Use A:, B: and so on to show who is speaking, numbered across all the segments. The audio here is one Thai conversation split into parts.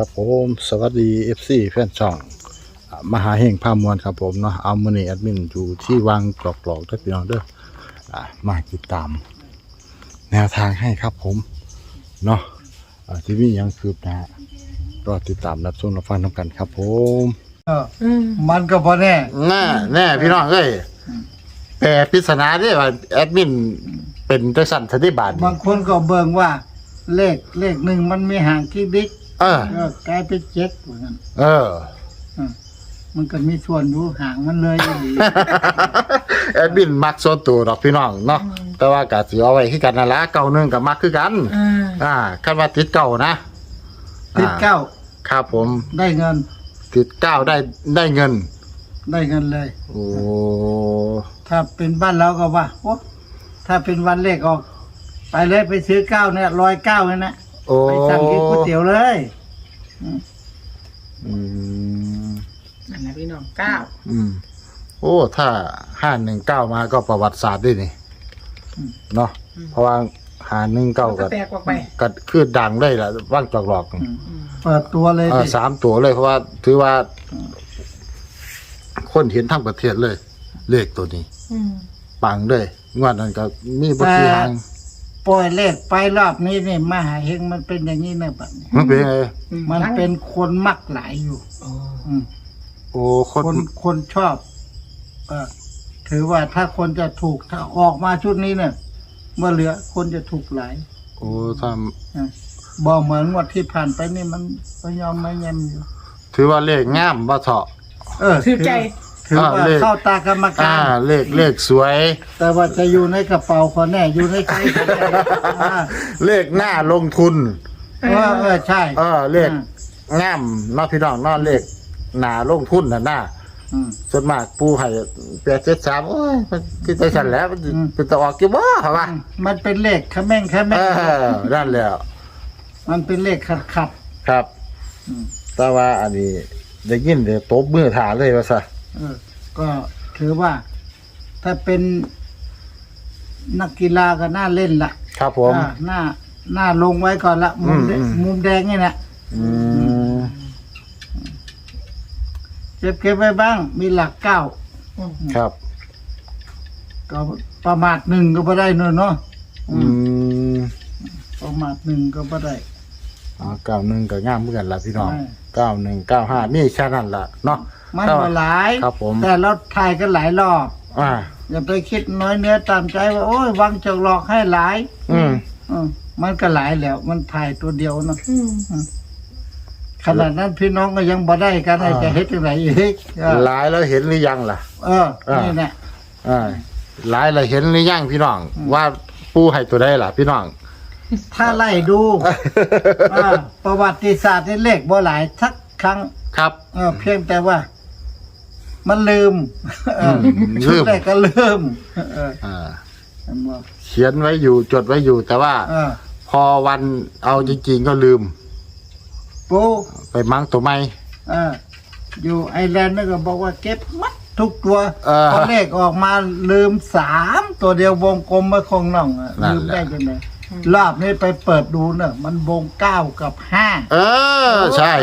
A: ครับผมสวัสดี FC แฟนช่องอ่ามหาเฮงพามวลครับผมเนาะเอามือนี้แอดมินอยู่ที่วังกรอกกรอกๆด้วยพี่น้องเด้ออ่ามาติดตาม แนวทางให้ครับผมเนาะอ่าที่มีหยังคืบหน้ารอติดตามรับชมรับฟังนำกันครับผม
B: เออมันก็พอแน่
A: แน่แน่พี่น้องเอ้ยแปลปริศนาได้ว่าแอดมินเป็นจังสั่นสติบาท
B: บางคนก็เบิ่งว่า เลขเลขหนึ่งมันมีห่างกี่บิ๊ก
A: เออ
B: เออกลายเป็นเจ็ดเหมือนกัน
A: เออ
B: เออมันก็มีส่วนอยู่ห่างมันเลยอยู่ดี
A: แอดมินมักส่วนตัวดอกพี่น้องเนาะแต่ว่ากะสิเอาไว้คือกันนั่นละเก่าหนึงกับมักคือกัน
C: อ่า
A: อ่าคันว่าติดเก่านะ
B: ติดเก้า
A: ครับผม
B: ได้เงิน
A: ติดเก้าได้ได้เงิน
B: ได้เงินเลย
A: โอ้
B: ถ้าเป็นบ้านเราก็ว่าโอ้ถ้าเป็นวันเลขออก ไปเลยไปซื้อเก้าเนี่ยร้อยเก้าเนี่ยนะ
A: โอ้
B: ไปสั่งกินก๋วยเตี๋ยวเลย
A: อืม
C: นั่นนะพี่น้องเก้า
A: อืมโอ้ถ้าห้าหนึ่งเก้ามาก็ประวัติศาสตร์ด้วยนี่เนาะเพราะว่าหาหนึ่งเก้า
C: ก็
A: ก็
C: แตกออกไป
A: ก็คือดังได้ละว่างจอกหลอก
B: อืมเปิดตัวเลย
A: เออ
B: ดิ
A: สามตัวเลยเพราะว่าถือว่า คนเห็นทั้งประเทศเลย เลขตัวนี้
C: อืม
A: ปังเลยงวดนั้นก็มีบทีหาง
B: ปล่อยเลขไปรอบนี้นี่มหาเฮงมันเป็นอย่างนี้นะบัดนี้
A: มันเป็นไง
B: มันเป็นคนมักหลายอยู่
C: โอ้
B: อืม
A: โอ้ค
B: คนนคนชอบเออถือว่าถ้าคนจะถูกถ้าออกมาชุดนี้เนี่ยเมื่อเหลือคนจะถูกหลาย
A: โอ้ถ้า
B: อะบอกเหมือนงวดที่ผ่านไปนี่มันก็ยอมไม่ยำอยู่
A: ถือว่าเลขงามว่าเถาะ
B: เออ
C: ถือใจ
B: ถือว่า
A: อ่าเลข
B: เข้าตากรรมกา
A: อ่าร เลขเลขสวย
B: แต่ว่าจะอยู่ในกระเป๋าคนแน่อยู่ในใจคนแน่อ่า
A: เลขหน้าลงทุน
B: เออเออใช่
A: เออเลข
B: อืม
A: งามเนาะพี่น้องเนาะเลขหน้าลงทุนน่ะหน้า
B: อืม
A: ส่วนมากปูให้แปดเจ็ดสามโอ้ยมันคือใจสั่นแหล้วมัน
B: อืม
A: เป็นตะออกกี่บ่เหรอวะ
B: มันเป็นเลขขะแม่งขะ
A: เอ
B: แม่ง
A: อนั่นแหล้ว
B: มันเป็นเลขขัดขัด
A: ครับ
B: อืม
A: แต่ว่าอันนี้ได้ยินเดี๋ยวตบมือถาเลยว่าซะ
B: เออ ก็ถือว่า ถ้าเป็นนักกีฬาก็น่าเล่นละ
A: ครับผม
B: อ่าหน้าหน้าลงไว้ก่อนละมุมแด
A: อืมอืม
B: มุมแดงนี่นะ
A: อืม
B: เก็บเก็บไว้บ้าง มีหลักเก้า
C: อืม
A: ครับ
B: ก็ประมาทหนึ่งก็บ่ได้เนอะเนาะอื
A: อื
B: ม
A: ม
B: ประมาทหนึ่งก็บ่ได้
A: อ๋อเก้าหนึ่งก็งามเหมือนกันล่ะพี่น้อง
B: ใช่
A: เก้าหนึ่งเก้าห้ามีแค่นั้นล่ะเนาะ
B: มัน
A: แต่
B: ก็
A: ว่า
B: หลาย
A: ครับผม
B: แต่เราถ่ายกันหลายรอบ
A: อ่า
B: อย่าไปคิดน้อยเนื้อตามใจว่าโอ้ยวังจะหลอกให้หลาย
A: อืม
B: อืมมันก็หลายแล้ว มันถ่ายตัวเดียวเนาะ
C: อืม
B: ขนาดนั้นพี่น้องก็ยังบ่ได้กันไอ้
A: อ่า
B: จะเฮ็ดจังไดอีกเออ
A: หลายแล้วเห็นหรือยังล่ะ
B: เออ
A: อ่านี่
B: นี่แหละ
A: อ่าหลายแล้วเห็นหรือยังพี่น้อง ว่าปูให้ตัวได้ล่ะ พี่น้อง
B: ถ้าไล่ดูอ่าประวัติศาสตร์นี่เลขบ่หลายสักครั้ง
A: ครับ
B: เออเพียงแต่ว่า มันลืมเออ
A: อืม
B: ชุด
A: ลืม
B: แรกก็ลืมเออ
A: อ่า
B: เห็นบ่
A: เขียนไว้อยู่จดไว้อยู่แต่ว่า
B: เออ
A: พอวันเอาจริงๆก็ลืม
B: ปู
A: ไปมั้งตัวไม่
B: เอออยู่ไอร์แลนด์นี่ก็บอกว่าเก็บมัดทุกตัว
A: เออ
B: พอเลขออกมาลืมสามตัวเดียววงกลมมาคงน่องอะ
A: นั่น
B: ลืม
A: แหละ
B: ได้ยังไงรอบนี้ไปเปิดดูเนอะมันวงเก้ากับห้า
A: เออ ใช่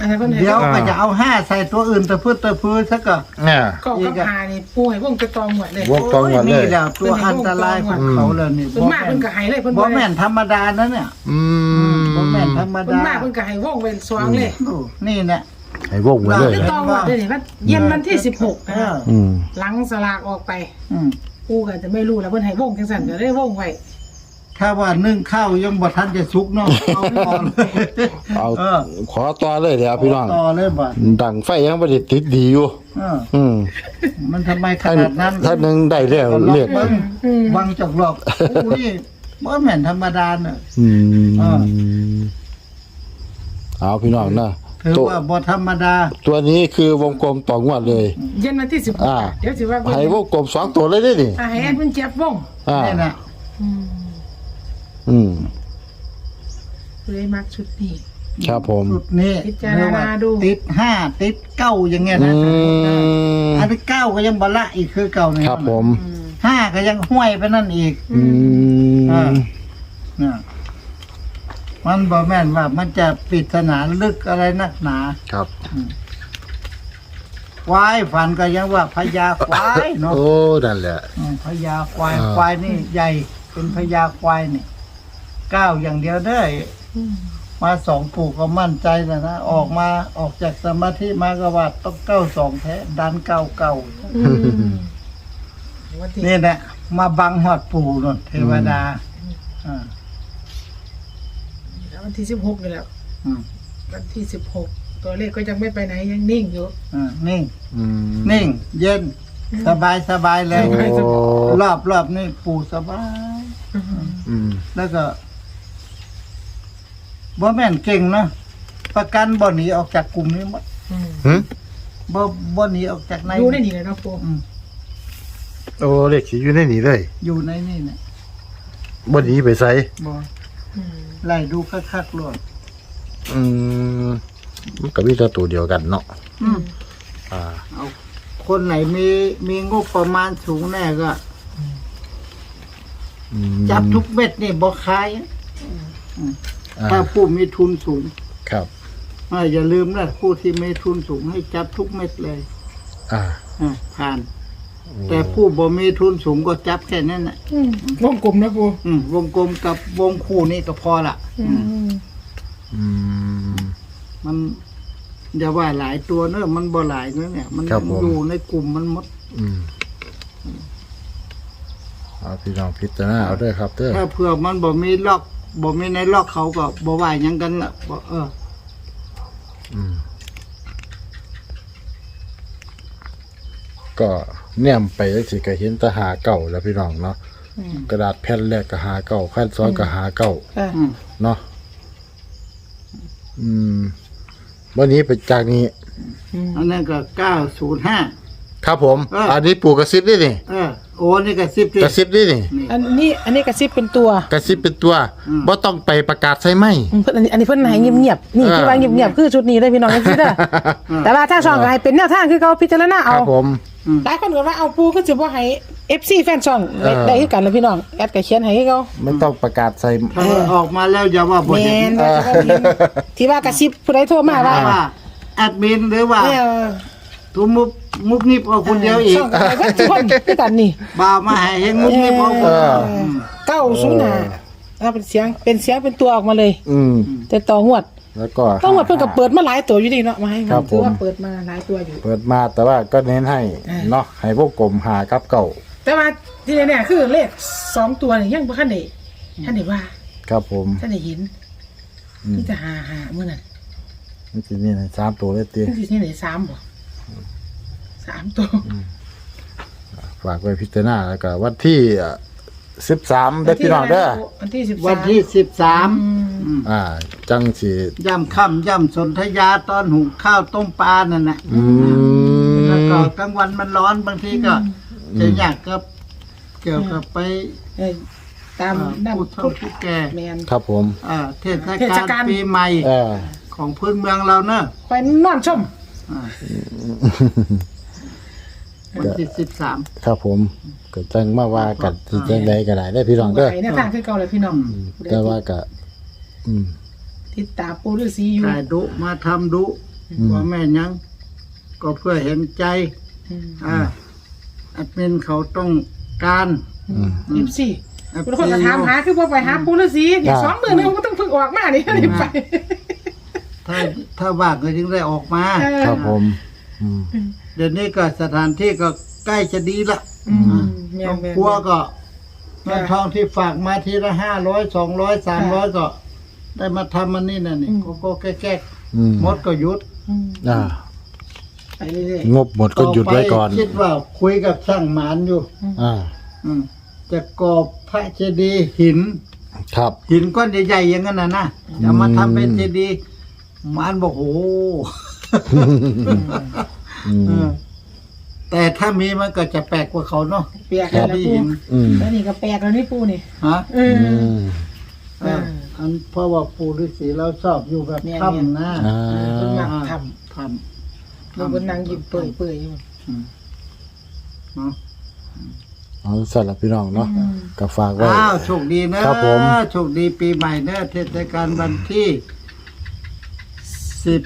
C: อันนั้นเพิ่นให้
B: เดี๋ยว
A: อ่า
B: ก็จะเอาห้าใส่ตัวอื่นตะพื้นตะพื้นซะก็
A: เนี่ย
C: เกาะกับพานี่ปูให้วงกระตองหมดเลย
A: วง ตรงก่อนเลย
B: นี่แหละตัวอันตรายของเขาเลยนี่
C: เพิ่นมากเพิ่นก็ให้เลยเพิ่น
B: บ่
C: บ่
B: แม่นธรรมดานะเนี่ย
A: อืม
B: บ่แม่นธรรม
C: เพิ่น
B: ดามา
C: กเพิ่นก็ให้วงเป็นสว่างเลย
B: โอ้นี่เนี่ย
A: ให้วงไว้เลย
C: กระตองหมดเลยนี่ว่าเย็นวันที่16
B: เอ
C: นะ
B: อ
A: อืม
C: หลังสลากออกไป
B: อืม
C: ปูก็จะไม่รู้แล้วเพิ่นให้วงจังซั่นก็ได้วงไว้
B: ถ้าว่านึ่งข้าวยังบ่ทันจะสุกเนาะเอาต่อเลย
A: เอา
B: เออ
A: ขอต่อเลยเดี๋ยวพี่น้อง
B: ต่อเลยบ่
A: ดังไฟยังไม่ได้ติดดีอยู่
B: เออ
A: อืม
B: มันทำไมข
A: ถ้า
B: นาดนั้น
A: ถ้าหนึ่งได้แล้ว
B: ก็
A: เรียก
B: เบิ้ง
C: อืม
B: วังจอกหลอกโอ้ยบ่แม่นธรรมดาเนอะ
A: อืม
B: อ่า
A: เอาพี่น้องนะ
B: ถือ
A: ตัว
B: ว่าบ่ธรรมดา
A: ตัวนี้คือวงกลมต่องวดเลย
C: เย็นวันที่
A: อ่า
C: 16เดี๋ยวสิว่า
A: ให้วงกลมสองตัวเลยได้ดิ
C: อ่าให้แอดเพิ่นเจ็บวง
A: อ่า
B: นี่นะ
C: อืม
A: อืม
C: เลยมักชุดนี้
A: ครับผม
B: สุดนี้
C: พิจารณาดู
B: ติดห้าติดเก้าอย่างเงี้ย
A: อื
B: นะ
A: ม
B: อันที่เก้าก็ยังบ่ละอีกคือเก่าเนี่ย
A: ครับผม
C: อืม
B: ห้าก็ยังห้วยไปนั่นอีก
A: อื
B: อ่า
A: ม
B: เนี่ยมันบ่แม่นว่ามันจะปริศนาลึกอะไรนักหนา
A: ครับ
B: ควายฝันก็ยังว่าพญาควายเนาะ
A: โอ้ นั่นแหละ
B: อืมพญาควาย
A: อ่า
B: ควายนี่ใหญ่เป็นพญาควายนี่ ก้าวอย่างเดียวได้
C: อืม
B: มาสองปู่ก็มั่นใจแล้วนะออกมาออกจากสมาธิมาก็ว่าต้องเก้าสองแท้ดันเก้าเก้า
C: อืมวันที่
B: นี่แหละมาบังหอดปู่นนเทวดาอ่า
C: วันที่สิบหกนี่แหละ
B: อืม
C: วันที่สิบหกตัวเลขก็ยังไม่ไปไหนยังนิ่งอยู่
B: อ่านิ่ง
A: อืม
B: นิ่ง เย็น สบายสบายเลย
A: โอ้
B: รอบรอบนี่ปู่สบาย
A: อืม
B: แล้วก็ บ่แม่นเก่งเนาะประกันบ่หนีออกจากกลุ่มนี้หมด
C: อืม
A: หึ
B: บ่บ่หนีออกจากใน
C: อยู่ในนี่เลยเนาะปู
B: อืม
A: โอ้เลขสิอยู่ในนี้เลย
B: อยู่ในนี่เนี่ย
A: บ่หนีไปไส
B: บ่
C: อืม
B: ไล่ดูคักๆโลด
A: อืมมันก็มีแต่ตัวเดียวกันเนาะ
B: อืม
A: อ่า
B: เอาคนไหนมีมีงบประมาณสูงแน่ก็
A: อืม
B: จับทุกเม็ดนี่บ่ขาย
A: อ่า
B: ถ้าผู้มีทุนสูง
A: ครับ
B: อ่าอย่าลืมนะผู้ที่มีทุนสูงให้จับทุกเม็ดเลย
A: อ่า
B: อ่าผ่าน แต่ผู้บ่มีทุนสูงก็จับแค่นั้นน่ะ
C: อืมวงกลมนะปู
B: อืมวงกลมกับวงคู่นี่ก็พอละ
C: อื
B: อืม
C: ม
A: อืม
B: มันอย่าว่าหลายตัวเนอะมันบ่หลายเนอะเนี่ย มัน
A: ครับผม
B: อยู่ในกลุ่มมันหมด
A: อืมเอาพี่น้องพิจารณาเอาด้วยครับเด้อ
B: ถ้าเผื่อมันบ่มีล็อก บ่มีในล็อกเขาก็บ่ว่าหยังกันละบ่เออ
A: อืม ก็แนมไปจังสิก็เห็นแตหาเก่าแล้วพี่น้องเนาะ
C: อืม
A: กระดาษแผ่นแรกก็หาเก่าแผ่นสองก็หาเก่า
C: ค่ะ
B: อืม
A: เนาะ อืม วันนี้ไปจากนี้
C: อืม
B: อันนั้นก็เก้าศูนย์ห้า
A: ครับผม
B: เอออั
A: อันนี้ปู่กระซิบด้วยนี่
B: เออโอ้นี่ก็สิบ
A: กระซิบด้วยนี่
B: นี่
C: อันนี้อันนี้กระซิบเป็นตัว
A: กระซิบเป็นตัว
B: อืม
A: บ่ต้องไปประกาศใช่ไหม
C: อืมเพิ่นอันนี้อันนี้เพิ่นให้เงียบๆนี่
A: เออ
C: คือว่าเงียบๆคือชุดนี้เลยพี่น้องจังซี่เด้อแต่ว่าทางช่องก็ให้เป็นแนวทางคือเขาพิจารณา
A: ค
C: เอา
A: รับผม
C: หลายคนก็ว่าเอาปูก็สิบ่ให้ FC แฟนช่องได้
A: เออ
C: ได้คือกันแล้วพี่น้องแอดก็เขียนให้คือเขา
A: ไม่ต้องประกาศใส่
B: ถ้ามันออกมาแล้วอย่าว่าบ่
C: แม่
B: เห็น
C: นว่าจะบ่เห็นที่ว่ากระซิบผู้ใดโทรมาว่า
B: ว่าแอดมินหรือว่า
C: เออ
B: ทุมุบมุบนิบเอาคนเดียวอีก
C: ช่องก็ให้เบิดทุกคนคือกันนี่
B: บ่าวมาให้เฮงมุบนิบเอาคน
A: เออ
B: ม
C: เก้าศูนย์ห้าเอาเป็นเสียงเป็นเสียงเป็นตัวออกมาเลย
A: อืม
C: แต่ต่องวด
A: แล้วก็
C: ต่องวดเพิ่นก็เปิดมาหลายตัวอยู่ดีเนาะมาให้
A: ครับ
C: ถือว่า
A: ผม
C: เปิดมาหลายตัวอยู่
A: เปิดมาแต่ว่าก็เน้นให้
C: เออ
A: เนาะให้พวกกลมหากับเก่า
C: แต่ว่าที่แน่ๆคือเลขสองตัวนี่ยังบ่ทันได้ทันได้ว่า
A: ครับผม
C: ทันได้เห็น
A: อืม
C: นี่จะหาหามื้อนั้น
A: มันจะนี่สามตัวเลยตี
C: นี่ที่ไหนสามบ่ สามตัว
A: ฝากไว้พิจารณาแล้วก็วันที่สิบสามได้อพี่น้องเด้อ
C: วันที่สิบ
B: วันที่สิบสาม
A: อ่า จังสี
B: ย่ำค่ำย่ำสนธยาตอนหุงข้าวต้มปลานั่นน่ะ
A: อืม
B: แล้วก็กลางวันมันร้อนบางทีก็จะอยากกับเกี่ยวกับไป
C: ตาม
B: เอ่อ
C: น้ำ
B: ผู้เฒ่าผู้แก่
C: แมน
A: ครับผม
B: อ่าเทศ
C: เทศ
B: กาล
C: กาล
B: ปีใหม่
A: เออ
B: ของพื้นเมืองเราเนอะ
C: ไปนอนชม
B: อ่า วันที่สิบสาม
A: ครับผมก็จังมาว่ากันที่จังใดก็ได้ได้อพี่น้องเด้อ
C: ไปในทางคือเก่าเลยพี่น้อง
A: แต่ว่าก็อืม
C: ติดตามปูฤาษีอยู่
B: ถ่ายดุมาทำดุ
A: อืม
B: ว่าแม่ยัง ก็เพื่อเห็นใจ
C: อืม
B: อ่าแอดมินเขาต้องการ
A: อืม
C: ยี่สิบสี่
B: แอด
C: บางคนก็ถามหาคือว่าไปหาปูฤาษีเนี่ย
A: อ่า
C: สองหมื่นนึงก็ต้องเพิ่งออกมานี่นี่ไป
B: ถ้าถ้าว่างก็จึงได้ออกมา
C: เออ
A: ครับผมอืม
B: เดี๋ยวนี้ก็สถานที่ก็ใกล้จะดีละ
C: อืมแม่
B: ครอนบ
C: แม่น
B: ครัวก็เงิ
C: ค่ะ
B: นทองที่ฝากมาทีละห้าร้อยสองร้อยสามร้อยก็ ได้มาทำมันนี่น่ะนี่
C: อืม
B: ก็ก็แก้
A: อืม
B: ๆมดก็หยุด
C: อืม
A: อ่า
C: ไปเรื่อย
A: งบหมดก็หยุดไว้ก่อน
B: ต่ไปคิดว่าคุยกับช่างหมานอยู่
A: อ่า
B: อืมจะกอบพระเจดีย์หิน
A: ครับ
B: หินก้อนใหญ่ๆอย่างนั้นน่ะนะจะมาทำเป็นเจดีย์ หมานบอกโอ้โห
A: อืม
B: เออแต่ถ้ามีมันก็จะแปลกกว่าเขาเนาะ
C: ๆเปียกแล้ว
B: ที่
C: ปู
B: หิน
A: อืม
C: แล้วนี่ก็แปลกแล้วนี่ปูนี่
B: ฮะ
C: เออ
A: อืม
B: เอออันเพราะว่าปู่ฤาษีเราชอบอยู่แบบ
C: เนี่ย
B: ถ้ำนะ
A: อ่า
C: เพิ่นมาท
B: ทำำ
C: เราบนนางยิ้มเปื่อยๆอยู่
B: อืมเนาะ
A: เอาสั่นละพี่น้องเนาะก็ฝากไว้
B: อ้าวโชคดีนะครับ
A: ผม
B: โชคดีปีใหม่เนอะเทศกาลวันที่ สิบ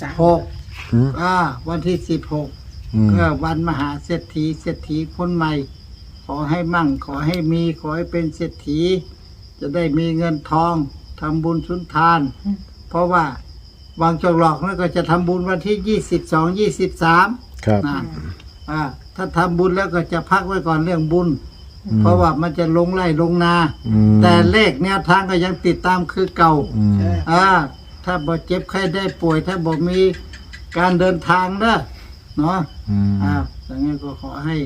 C: สาม
B: หก
A: อืม
B: อ่าวันที่สิบหก
A: อืม
B: ก็วันมหาเศรษฐีเศรษฐีคนใหม่ ขอให้มั่ง ขอให้มีขอให้เป็นเศรษฐี จะได้มีเงินทองทำบุญสุนทาน เพราะว่าบางจอกหลอกนั่นก็จะทำบุญวันที่ยี่สิบสองยี่สิบสาม
A: ครับ
B: นะอ่าถ้าทำบุญแล้วก็จะพักไว้ก่อนเรื่องบุญ
A: อืม
B: เพราะว่ามันจะลงไร่ลงนา
A: อืม
B: แต่เลขแนวทางก็ยังติดตามคือเก่า
A: อืม
B: อ่า ถ้าบ่เจ็บใครได้ป่วย ถ้าบ่มีการเดินทางเด้อเนาะ
A: อืม
B: อ่าดังนั้นก็ขอให้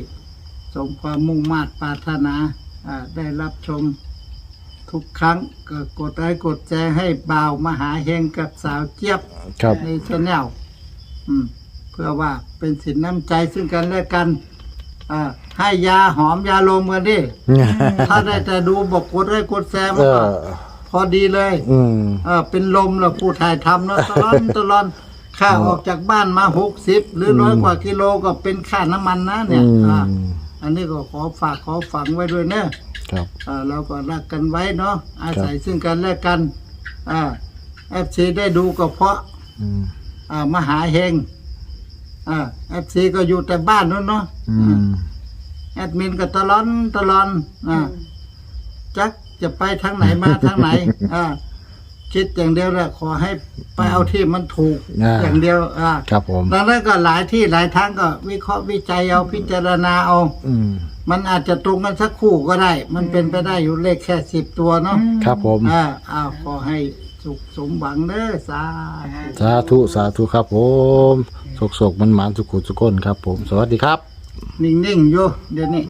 B: สมความมุ่งมา่ปรารถนาอ่าได้รับชมทุกครั้งก็กดไลค์กดแชร์ให้บ่าวมหาเฮงกับสาวเจี๊ยบ
A: ครับ
B: ในชแนลอืม เพื่อว่าเป็นสินน้ำใจซึ่งกันและกัน อ่า ให้ยาหอมยาลมกันดิ ถ้าได้แต่ดูบอกกดไลค์กดแชร์มั
A: เอน
B: ก็
A: อ
B: พอดีเลย
A: อืม
B: เออเป็นลมแล้วผู้ถ่ายทำเนาะตลอนตลอนค่าออกจากบ้านมาหกสิบหรือร้อยกว่ากิโลก็เป็นค่าน้ำมันนะเนี่ย
A: อืม
B: อ่าอันนี้ก็ขอฝากขอฝังไว้ด้วยเนอะ
A: ครับ
B: อ่าเราก็รักกันไว้เนาะอาศัยซึ่งกันและกันอ่าเอฟซีได้ดูก็เพราะ
A: อืม
B: อ่ามหาเฮงอ่าเอฟซีก็อยู่แต่บ้านนู้นเนาะ
A: อืม
B: แอดมินก็ตลอนตลอนอ่าจัก จะไปทางไหนมาทางไหน อ่า คิดอย่างเดียวแหละขอให้ไปเอาที่มันถูก
A: อ่า
B: อย่างเดียว อ่า
A: ครับผม
B: ดังนั้นก็หลายที่หลายทางก็ วิเคราะห์วิจัยเอาพิจารณาเอา
A: อืม
B: มันอาจจะตรงกันสักคู่ก็ได้ มันเป็นไปได้อยู่เลขแค่สิบตัวเนาะ
A: ครับผม
B: อ่าอ้าวขอให้สุขสมหวังเด้อสาธุ
A: สาธุ สาธุครับผมโศกโศกมันหมานสุขุสุขคนครับผม สวัสดีครับ
B: นิ่งๆอยู่เดี๋ยวนี้